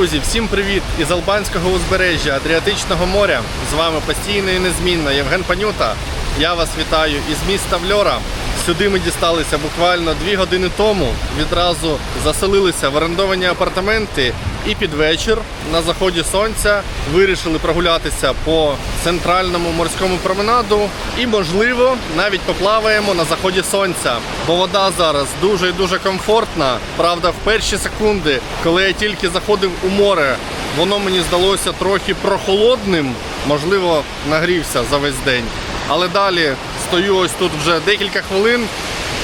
Друзі, всім привіт із Албанського узбережжя Адріатичного моря. З вами постійно і незмінно Євген Панюта. Я вас вітаю із міста Вльора. Сюди ми дісталися буквально дві години тому. Відразу заселилися в орендовані апартаменти і під вечір на заході сонця вирішили прогулятися по центральному морському променаду і, можливо, навіть поплаваємо на заході сонця. Бо вода зараз дуже і дуже комфортна. Правда, в перші секунди, коли я тільки заходив у море, воно мені здалося трохи прохолодним, можливо, нагрівся за весь день. Але далі стою ось тут вже декілька хвилин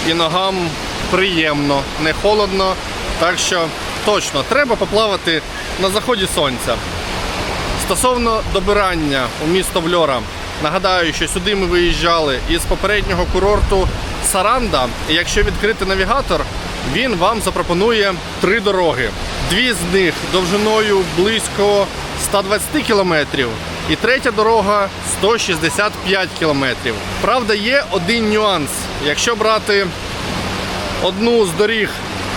і ногам приємно, не холодно. Так що точно треба поплавати на заході сонця. Стосовно добирання у місто Вльора, нагадаю, що сюди ми виїжджали із попереднього курорту Саранда. І якщо відкрити навігатор, він вам запропонує три дороги. Дві з них довжиною близько 120 кілометрів, і третя дорога 165 кілометрів. Правда, є один нюанс. Якщо брати одну з доріг,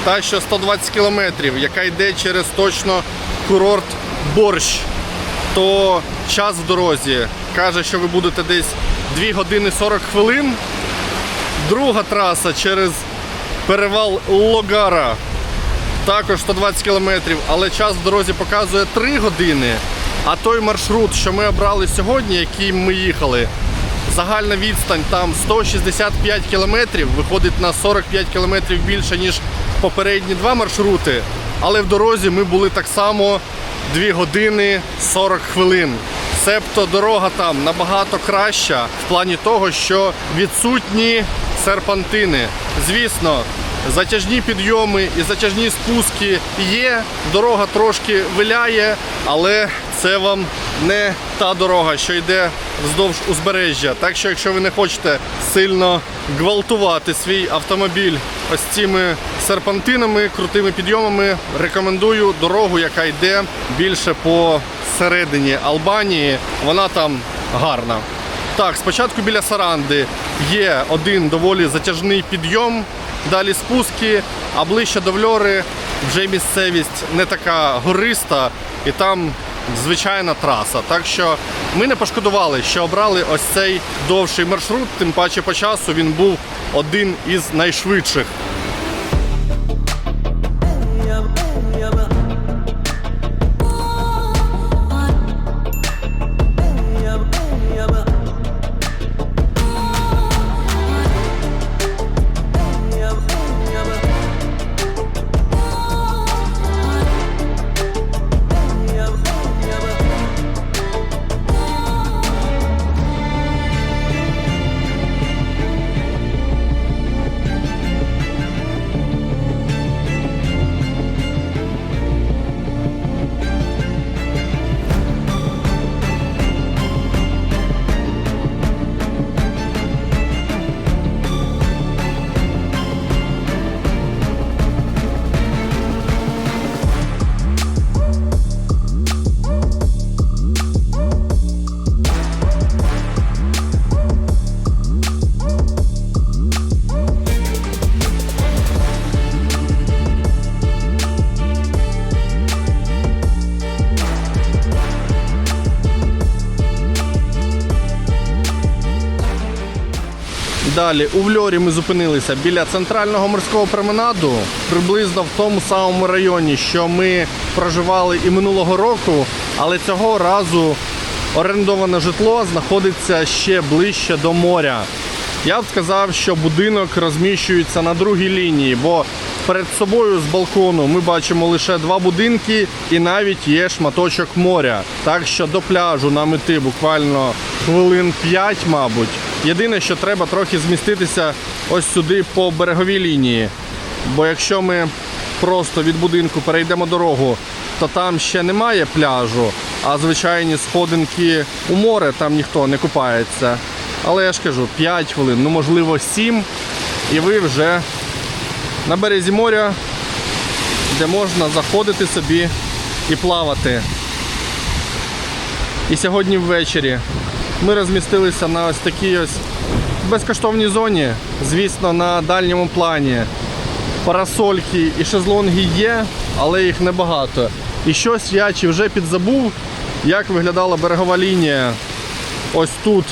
та що 120 кілометрів, яка йде через точно курорт Борщ, то час в дорозі каже, що ви будете десь 2 години 40 хвилин. Друга траса через перевал Логара, також 120 кілометрів, але час в дорозі показує 3 години. А той маршрут, що ми обрали сьогодні, яким ми їхали, загальна відстань там 165 кілометрів, виходить на 45 кілометрів більше, ніж попередні два маршрути. Але в дорозі ми були так само 2 години 40 хвилин. Себто дорога там набагато краща в плані того, що відсутні серпантини. Звісно, затяжні підйоми і затяжні спуски є. Дорога трошки виляє, але це вам не та дорога, що йде вздовж узбережжя. Так що, якщо ви не хочете сильно гвалтувати свій автомобіль ось цими серпантинами, крутими підйомами, рекомендую дорогу, яка йде більше по середині Албанії. Вона там гарна. Так, спочатку біля Саранди є один доволі затяжний підйом, далі спуски, а ближче до Вльори вже місцевість не така гориста і там звичайна траса. Так що ми не пошкодували, що обрали ось цей довший маршрут, тим паче по часу він був один із найшвидших. Далі у Вльорі ми зупинилися біля центрального морського променаду, приблизно в тому самому районі, що ми проживали і минулого року, але цього разу орендоване житло знаходиться ще ближче до моря. Я б сказав, що будинок розміщується на другій лінії, бо перед собою з балкону ми бачимо лише два будинки і навіть є шматочок моря. Так що до пляжу нам іти буквально хвилин 5, мабуть. Єдине, що треба трохи зміститися ось сюди по береговій лінії. Бо якщо ми просто від будинку перейдемо дорогу, то там ще немає пляжу, а звичайні сходинки у море там ніхто не купається. Але я ж кажу, 5 хвилин, ну можливо 7, і ви вже на березі моря, де можна заходити собі і плавати. І сьогодні ввечері ми розмістилися на ось такій ось безкоштовній зоні, звісно, на дальньому плані. Парасольки і шезлонги є, але їх небагато. І щось я чи вже підзабув, як виглядала берегова лінія ось тут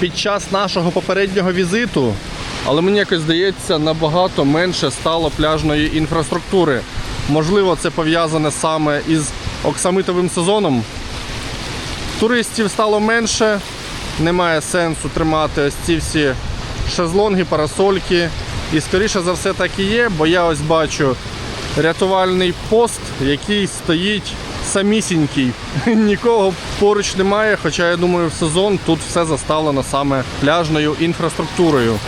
під час нашого попереднього візиту. Але мені якось здається, набагато менше стало пляжної інфраструктури. Можливо, це пов'язане саме із оксамитовим сезоном. Туристів стало менше, немає сенсу тримати ось ці всі шезлонги, парасольки. І скоріше за все так і є, бо я ось бачу рятувальний пост, який стоїть самісінький. Нікого поруч немає, хоча я думаю, в сезон тут все заставлено саме пляжною інфраструктурою.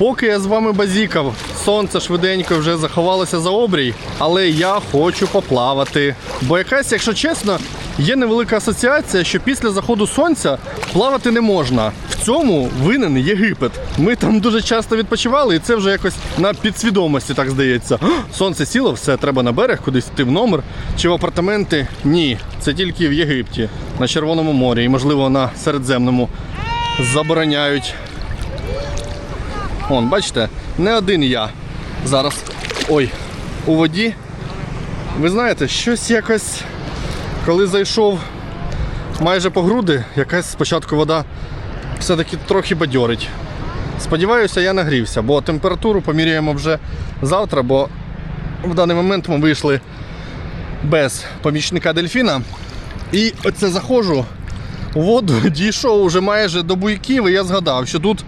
Поки я з вами базікав, сонце швиденько вже заховалося за обрій, але я хочу поплавати. Бо якась, якщо чесно, є невелика асоціація, що після заходу сонця плавати не можна. В цьому винен Єгипет. Ми там дуже часто відпочивали, і це вже якось на підсвідомості, так здається. Сонце сіло, все, треба на берег, кудись йти в номер чи в апартаменти. Ні, це тільки в Єгипті, на Червоному морі і, можливо, на Середземному забороняють Вон, бачите, не один я зараз. Ой, у воді. Ви знаєте, щось якось, коли зайшов майже по груди, якась спочатку вода все-таки трохи бадьорить. Сподіваюся, я нагрівся, бо температуру поміряємо вже завтра, бо в даний момент ми вийшли без помічника дельфіна. І оце заходжу у воду, дійшов уже майже до буйків, і я згадав, що тут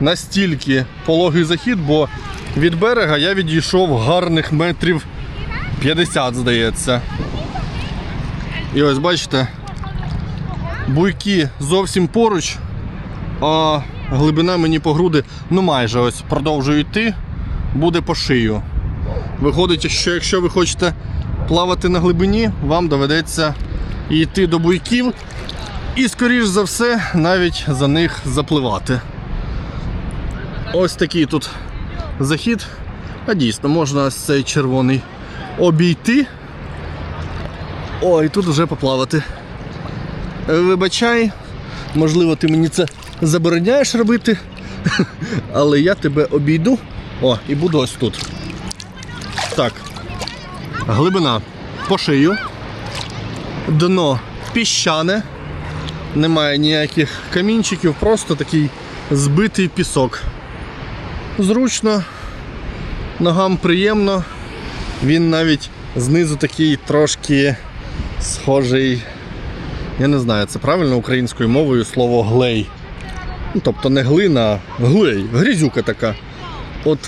настільки пологий захід, бо від берега я відійшов гарних метрів 50, здається. І ось бачите, буйки зовсім поруч, а глибина мені по груди, ну майже ось продовжую йти, буде по шию. Виходить, що якщо ви хочете плавати на глибині, вам доведеться йти до буйків і, скоріш за все, навіть за них запливати. Ось такий тут захід. А дійсно, можна цей червоний обійти. О, і тут вже поплавати. Вибачай, можливо, ти мені це забороняєш робити, але я тебе обійду. О, і буду ось тут. Так. Глибина по шию. Дно піщане. Немає ніяких камінчиків, просто такий збитий пісок. Зручно, ногам приємно. Він навіть знизу такий трошки схожий. Я не знаю, це правильно українською мовою слово глей. Ну, тобто не глина, а глей, грізюка така. От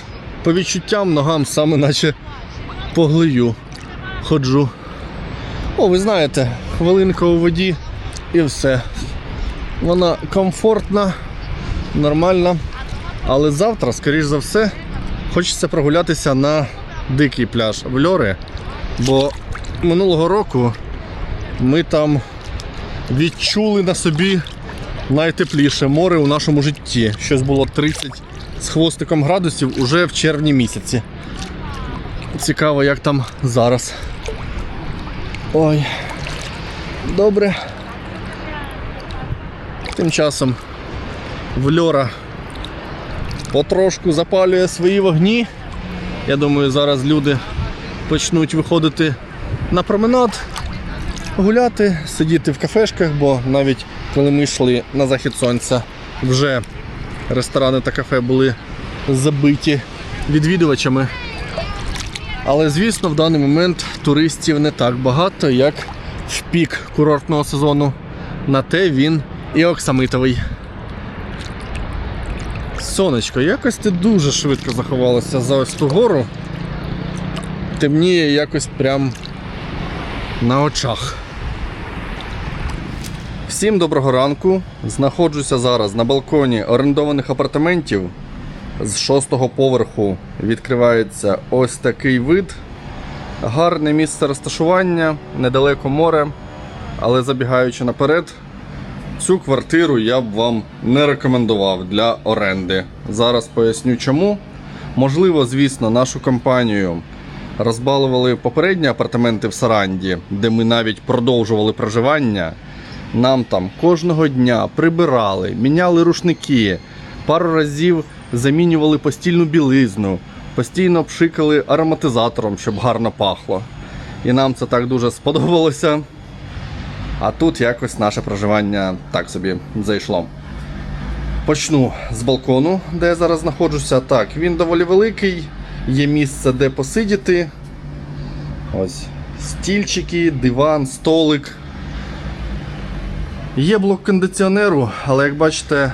по відчуттям ногам саме наче по глею ходжу. О, ви знаєте, хвилинка у воді і все. Вона комфортна, нормальна. Але завтра, скоріш за все, хочеться прогулятися на дикий пляж в Льори. Бо минулого року ми там відчули на собі найтепліше море у нашому житті. Щось було 30 з хвостиком градусів уже в червні місяці. Цікаво, як там зараз. Ой, добре. Тим часом в Льора потрошку запалює свої вогні. Я думаю, зараз люди почнуть виходити на променад, гуляти, сидіти в кафешках, бо навіть коли ми йшли на захід сонця, вже ресторани та кафе були забиті відвідувачами. Але звісно, в даний момент туристів не так багато, як в пік курортного сезону. На те він і оксамитовий. Сонечко, якось ти дуже швидко заховалася за ось ту гору. Темніє якось прям на очах. Всім доброго ранку. Знаходжуся зараз на балконі орендованих апартаментів. З шостого поверху відкривається ось такий вид. Гарне місце розташування, недалеко море, але забігаючи наперед, Цю квартиру я б вам не рекомендував для оренди. Зараз поясню чому. Можливо, звісно, нашу компанію розбалували попередні апартаменти в Саранді, де ми навіть продовжували проживання. Нам там кожного дня прибирали, міняли рушники, пару разів замінювали постільну білизну, постійно пшикали ароматизатором, щоб гарно пахло. І нам це так дуже сподобалося. А тут якось наше проживання так собі зайшло. Почну з балкону, де я зараз знаходжуся. Так, він доволі великий, є місце, де посидіти. Ось стільчики, диван, столик. Є блок кондиціонеру, але як бачите,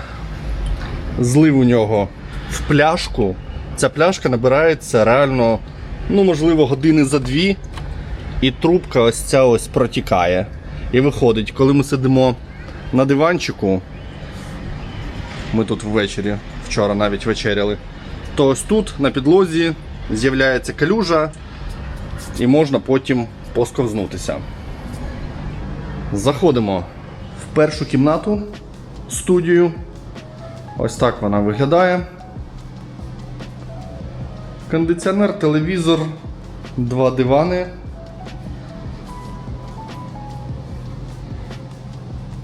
злив у нього в пляшку. Ця пляшка набирається реально, ну, можливо, години за дві. І трубка ось ця ось протікає. І виходить, коли ми сидимо на диванчику, ми тут ввечері, вчора навіть вечеряли, то ось тут на підлозі з'являється калюжа і можна потім посковзнутися. Заходимо в першу кімнату, студію. Ось так вона виглядає. Кондиціонер, телевізор, два дивани.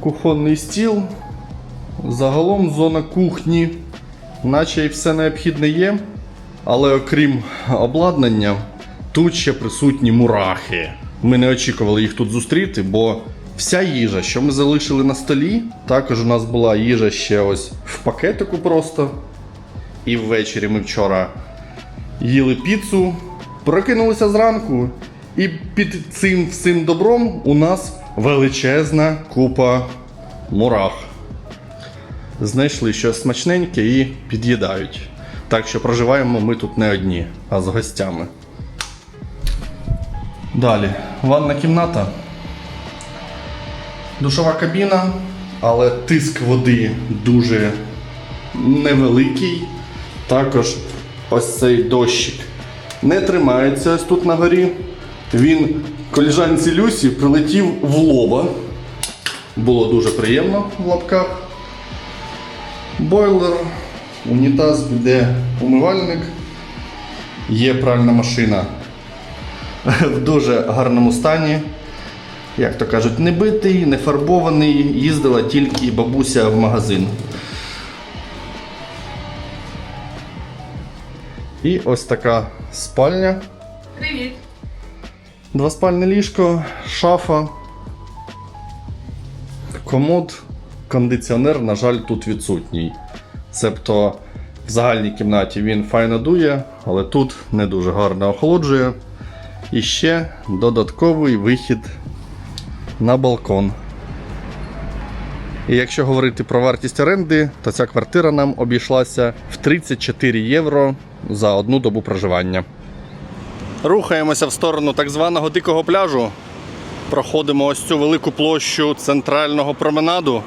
Кухонний стіл. Загалом зона кухні, наче й все необхідне є. Але окрім обладнання, тут ще присутні мурахи. Ми не очікували їх тут зустріти, бо вся їжа, що ми залишили на столі, також у нас була їжа ще ось в пакетику просто. І ввечері ми вчора їли піцу, прокинулися зранку, і під цим всім добром у нас величезна купа мурах. Знайшли щось смачненьке і під'їдають. Так що проживаємо ми тут не одні, а з гостями. Далі, ванна кімната. Душова кабіна, але тиск води дуже невеликий. Також ось цей дощик не тримається ось тут на горі. Він коліжанці Люсі прилетів в лоба. Було дуже приємно в лапках. Бойлер, унітаз, де умивальник. Є пральна машина в дуже гарному стані. Як то кажуть, не битий, не фарбований, їздила тільки бабуся в магазин. І ось така спальня. Привіт. Двоспальне ліжко, шафа, комод, кондиціонер, на жаль, тут відсутній. Себто в загальній кімнаті він файно дує, але тут не дуже гарно охолоджує. І ще додатковий вихід на балкон. І якщо говорити про вартість оренди, то ця квартира нам обійшлася в 34 євро за одну добу проживання. Рухаємося в сторону так званого дикого пляжу. Проходимо ось цю велику площу центрального променаду.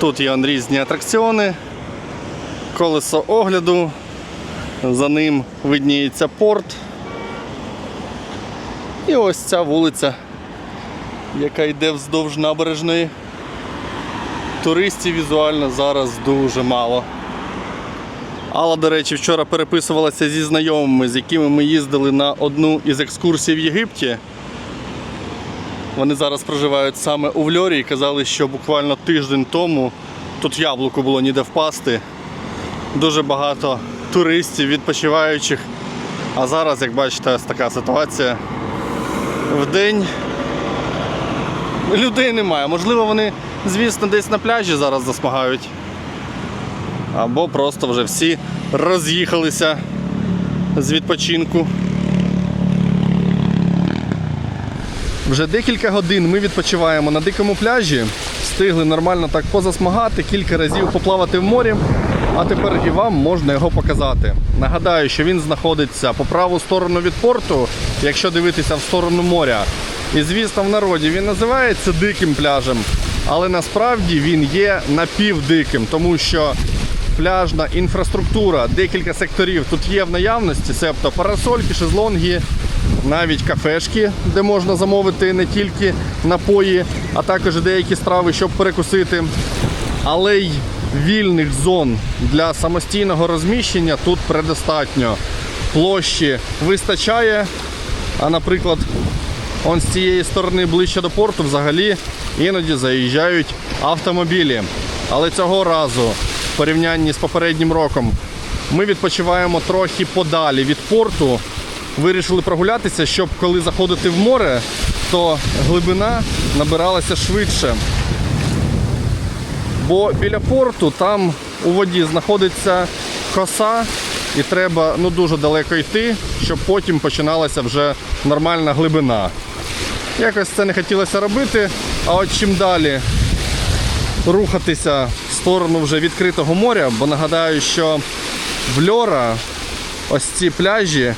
Тут є різні атракціони, колесо огляду, за ним видніється порт. І ось ця вулиця, яка йде вздовж набережної. Туристів візуально зараз дуже мало. Алла, до речі, вчора переписувалася зі знайомими, з якими ми їздили на одну із екскурсій в Єгипті. Вони зараз проживають саме у Вльорі і казали, що буквально тиждень тому тут яблуко було ніде впасти. Дуже багато туристів, відпочиваючих. А зараз, як бачите, така ситуація. В день людей немає. Можливо, вони, звісно, десь на пляжі зараз засмагають або просто вже всі роз'їхалися з відпочинку. Вже декілька годин ми відпочиваємо на дикому пляжі. Встигли нормально так позасмагати, кілька разів поплавати в морі, а тепер і вам можна його показати. Нагадаю, що він знаходиться по праву сторону від порту, якщо дивитися в сторону моря. І звісно, в народі він називається диким пляжем, але насправді він є напівдиким, тому що пляжна інфраструктура, декілька секторів тут є в наявності, себто парасольки, шезлонги, навіть кафешки, де можна замовити не тільки напої, а також деякі страви, щоб перекусити. Але й вільних зон для самостійного розміщення тут предостатньо. Площі вистачає, а наприклад, он з цієї сторони ближче до порту взагалі іноді заїжджають автомобілі. Але цього разу, порівнянні з попереднім роком, ми відпочиваємо трохи подалі від порту. Вирішили прогулятися, щоб коли заходити в море, то глибина набиралася швидше. Бо біля порту там у воді знаходиться коса, і треба ну, дуже далеко йти, щоб потім починалася вже нормальна глибина. Якось це не хотілося робити, а от чим далі рухатися сторону вже відкритого моря, бо нагадаю, що в Льора ось ці пляжі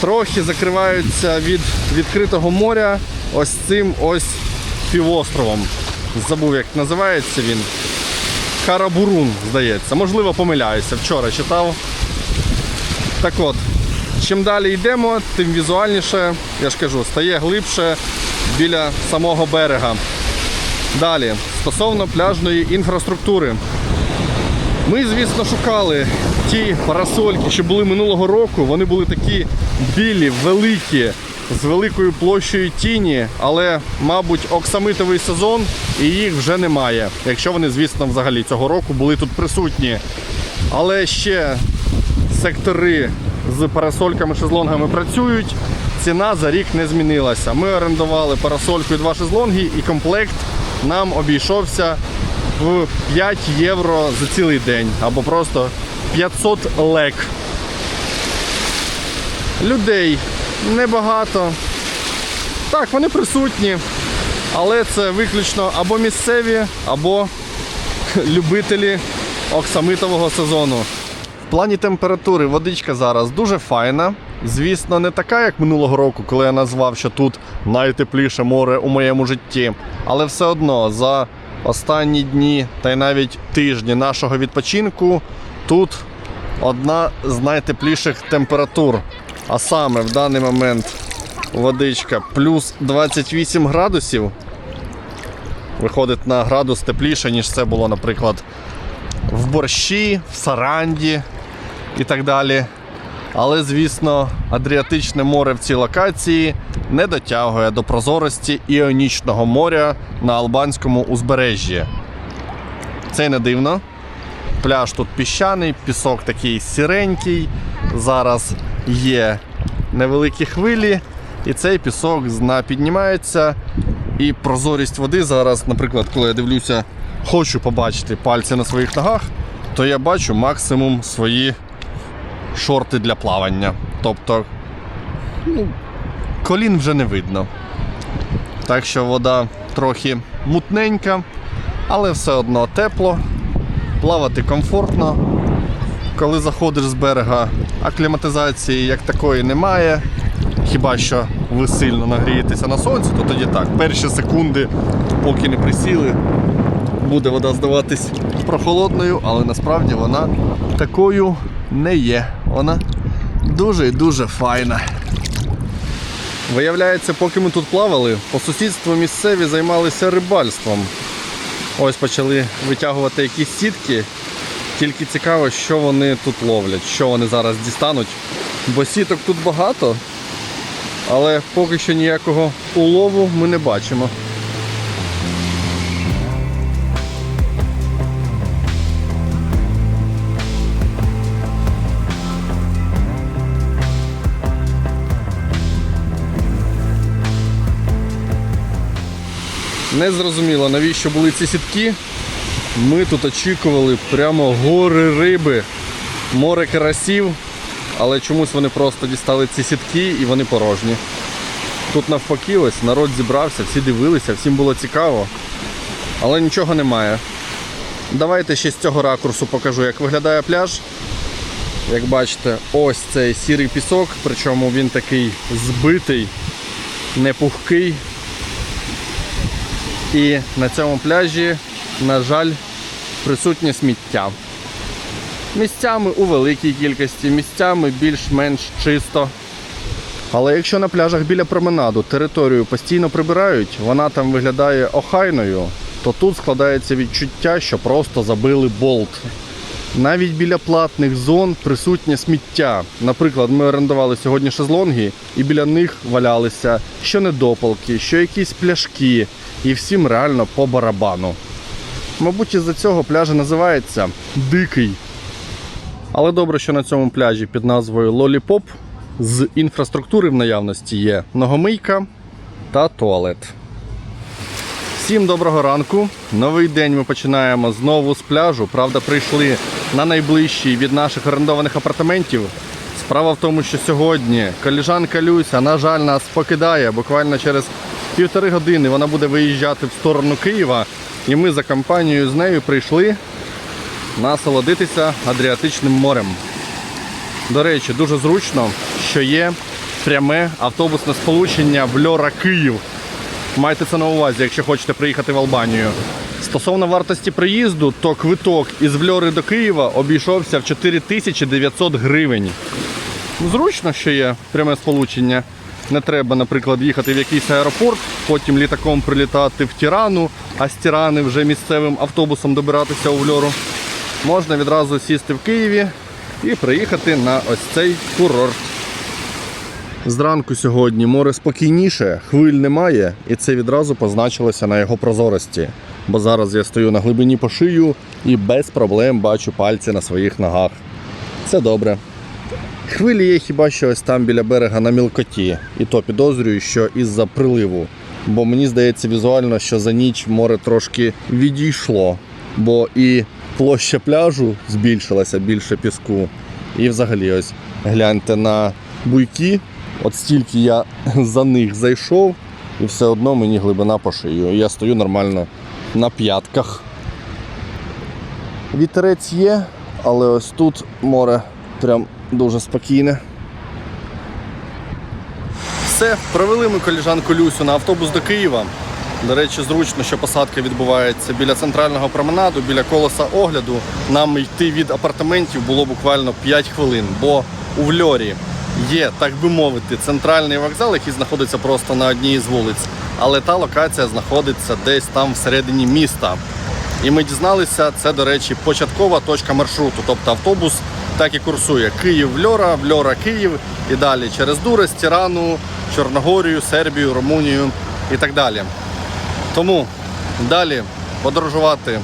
трохи закриваються від відкритого моря ось цим ось півостровом. Забув, як називається він. Карабурун, здається. Можливо, помиляюся. Вчора читав. Так от, чим далі йдемо, тим візуальніше, я ж кажу, стає глибше біля самого берега. Далі, стосовно пляжної інфраструктури. Ми, звісно, шукали ті парасольки, що були минулого року. Вони були такі білі, великі, з великою площею тіні, але, мабуть, оксамитовий сезон і їх вже немає. Якщо вони, звісно, взагалі цього року були тут присутні. Але ще сектори з парасольками шезлонгами працюють. Ціна за рік не змінилася. Ми орендували парасольку і два шезлонги, і комплект нам обійшовся в 5 євро за цілий день або просто 500 лек. Людей небагато. Так, вони присутні, але це виключно або місцеві, або любителі оксамитового сезону. В плані температури водичка зараз дуже файна. Звісно, не така, як минулого року, коли я назвав, що тут найтепліше море у моєму житті. Але все одно за останні дні та й навіть тижні нашого відпочинку тут одна з найтепліших температур. А саме в даний момент водичка плюс 28 градусів. Виходить на градус тепліше, ніж це було, наприклад, в борщі, в саранді і так далі. Але, звісно, Адріатичне море в цій локації не дотягує до прозорості Іонічного моря на Албанському узбережжі. Це не дивно. Пляж тут піщаний, пісок такий сіренький. Зараз є невеликі хвилі, і цей пісок з піднімається. І прозорість води зараз, наприклад, коли я дивлюся, хочу побачити пальці на своїх ногах, то я бачу максимум свої шорти для плавання. Тобто ну, колін вже не видно. Так що вода трохи мутненька, але все одно тепло, плавати комфортно. Коли заходиш з берега, акліматизації як такої немає. Хіба що ви сильно нагрієтеся на сонці, то тоді так. Перші секунди, поки не присіли, буде вода здаватись прохолодною, але насправді вона такою не є. Вона дуже і дуже файна. Виявляється, поки ми тут плавали, по сусідству місцеві займалися рибальством. Ось почали витягувати якісь сітки. Тільки цікаво, що вони тут ловлять, що вони зараз дістануть. Бо сіток тут багато, але поки що ніякого улову ми не бачимо. Не зрозуміло, навіщо були ці сітки. Ми тут очікували прямо гори риби, море карасів, але чомусь вони просто дістали ці сітки і вони порожні. Тут навпаки, ось народ зібрався, всі дивилися, всім було цікаво, але нічого немає. Давайте ще з цього ракурсу покажу, як виглядає пляж. Як бачите, ось цей сірий пісок, причому він такий збитий, не пухкий. І на цьому пляжі, на жаль, присутнє сміття. Місцями у великій кількості, місцями більш-менш чисто. Але якщо на пляжах біля променаду територію постійно прибирають, вона там виглядає охайною, то тут складається відчуття, що просто забили болт. Навіть біля платних зон присутнє сміття. Наприклад, ми орендували сьогодні шезлонги, і біля них валялися що недопалки, що якісь пляшки, і всім реально по барабану. Мабуть, із-за цього пляж називається Дикий. Але добре, що на цьому пляжі під назвою Лоліпоп з інфраструктури в наявності є ногомийка та туалет. Всім доброго ранку. Новий день ми починаємо знову з пляжу. Правда, прийшли на найближчий від наших орендованих апартаментів. Справа в тому, що сьогодні коліжанка Люся, на жаль, нас покидає. Буквально через півтори години вона буде виїжджати в сторону Києва. І ми за компанією з нею прийшли насолодитися Адріатичним морем. До речі, дуже зручно, що є пряме автобусне сполучення в Льора Київ. Майте це на увазі, якщо хочете приїхати в Албанію. Стосовно вартості приїзду, то квиток із Вльори до Києва обійшовся в 4900 гривень. Зручно, що є пряме сполучення. Не треба, наприклад, їхати в якийсь аеропорт, потім літаком прилітати в Тірану, а з Тірани вже місцевим автобусом добиратися у Вльору. Можна відразу сісти в Києві і приїхати на ось цей курорт. Зранку сьогодні море спокійніше, хвиль немає, і це відразу позначилося на його прозорості. Бо зараз я стою на глибині по шию і без проблем бачу пальці на своїх ногах. Це добре. Хвилі є хіба що ось там біля берега на мілкоті, і то підозрюю, що із-за приливу. Бо мені здається візуально, що за ніч море трошки відійшло, бо і площа пляжу збільшилася більше піску. І взагалі ось гляньте на буйки, от стільки я за них зайшов, і все одно мені глибина по шию. Я стою нормально на п'ятках. Вітерець є, але ось тут море прям дуже спокійне. Все, провели ми коліжанку Люсю на автобус до Києва. До речі, зручно, що посадка відбувається біля центрального променаду, біля колеса огляду. Нам йти від апартаментів було буквально 5 хвилин, бо у Вльорі є, так би мовити, центральний вокзал, який знаходиться просто на одній із вулиць. Але та локація знаходиться десь там всередині міста. І ми дізналися, це, до речі, початкова точка маршруту. Тобто автобус так і курсує Київ-Вльора, Вльора-Київ і далі через Дурець, Тірану, Чорногорію, Сербію, Румунію і так далі. Тому далі подорожувати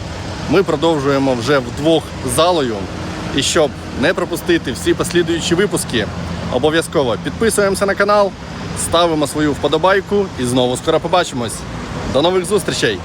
ми продовжуємо вже вдвох залою. І щоб не пропустити всі послідуючі випуски, обов'язково підписуємося на канал, ставимо свою вподобайку і знову скоро побачимось. До нових зустрічей!